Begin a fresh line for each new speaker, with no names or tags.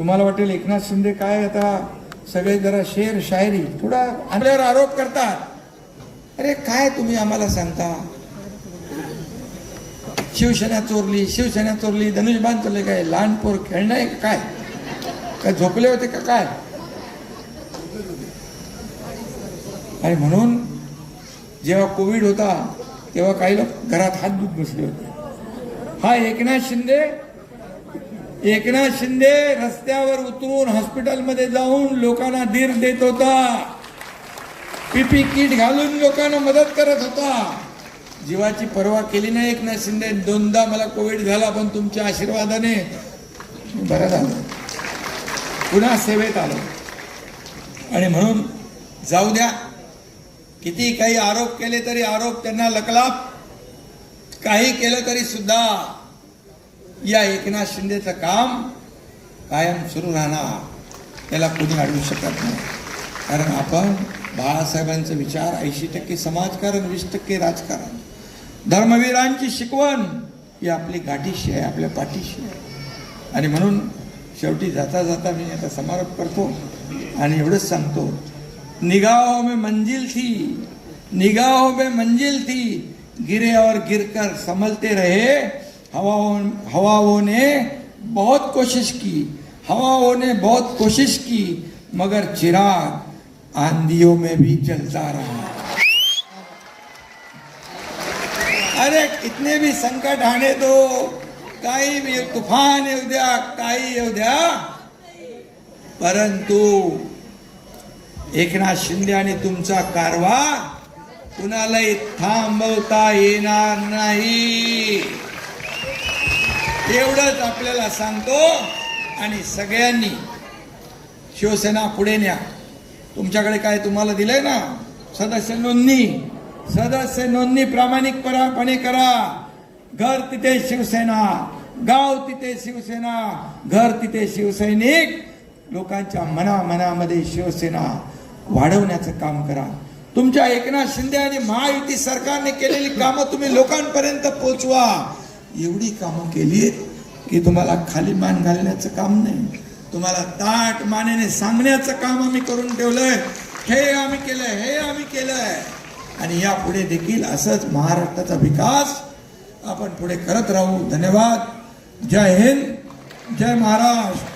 तुम्हाला वाटेल एकनाथ शिंदे काय आता सगळे जरा शेर शायरी थोडा आपल्यावर आरोप करतात. अरे काय तुम्ही आम्हाला सांगता? शिवसेना चोरली शिवसेना चोरली धनुष्यबाण चोरले काय? लहान पोर खेळणं आहे का काय? काय झोपले होते का काय? आणि म्हणून जेव्हा कोविड होता तेव्हा काही लोक घरात हात दूध बसले होते. हा एकनाथ शिंदे एकनाथ शिंदे रस्त्यावर उतरून हॉस्पिटलमध्ये जाऊन लोकांना धीर देत होता. पीपी किट घालून लोकांना मदत करत होता. जीवाची पर्वा केली नाही एकनाथ शिंदे. दोनदा मला कोविड झाला पण तुमच्या आशीर्वादाने बरं झालं. पुन्हा सेवेत आलो. आणि म्हणून जाऊ द्या. किती काही आरोप केले तरी आरोप त्यांना लकलाप. काही केलं तरी सुद्धा या एकनाथ शिंदेचं काम कायम सुरू राहणार त्याला कोणी अडवू शकत नाही. कारण आपण बाळासाहेबांचे विचार ऐंशी टक्के समाजकारण वीस टक्के राजकारण धर्मवीरांची शिकवण ही आपली गाठीशी आहे आपल्या पाठीशी आहे. आणि म्हणून शेवटी जाता जाता मी आता समारोप करतो आणि एवढंच सांगतो निगाहो में मंजिल थी निगाहो में मंजिल थी गिरे और गिरकर संभलते रहे हवाओं हवाओं ने बहुत कोशिश की। हवाओं ने बहुत कोशिश की मगर चिराग आंधियों में भी जलता रहा। अरे कितने भी संकट आने दो। काही भी तूफान येऊ द्या काही येऊ द्या परंतु एकनाथ शिंदे आणि तुमचा कारवा कुणालाही थांबवता येणार नाही. एवढंच आपल्याला सांगतो. आणि सगळ्यांनी शिवसेना पुढे न्या. तुमच्याकडे काय तुम्हाला दिलंय ना? सदस्य नोंदणी. सदस्य नोंदणी प्रामाणिकपणे करा. घर तिथे शिवसेना. गाव तिथे शिवसेना. घर तिथे शिवसैनिक. लोकांच्या मना मनामध्ये शिवसेना वाढवण्याचं काम करा. तुमच्या एकनाथ शिंदे आणि महायुती सरकारने केलेली कामं तुम्ही लोकांपर्यंत पोहोचवा एवढी कामं केली आहेत की तुम्हाला खाली मान घालण्याचं काम नाही. तुम्हाला ताट मानेने सांगण्याचं काम आम्ही करून ठेवलंय. हे आम्ही केलंय हे आम्ही केलंय. आणि यापुढे देखील असंच महाराष्ट्राचा विकास आपण पुढे करत राहू. धन्यवाद. जय हिंद. जय महाराष्ट्र.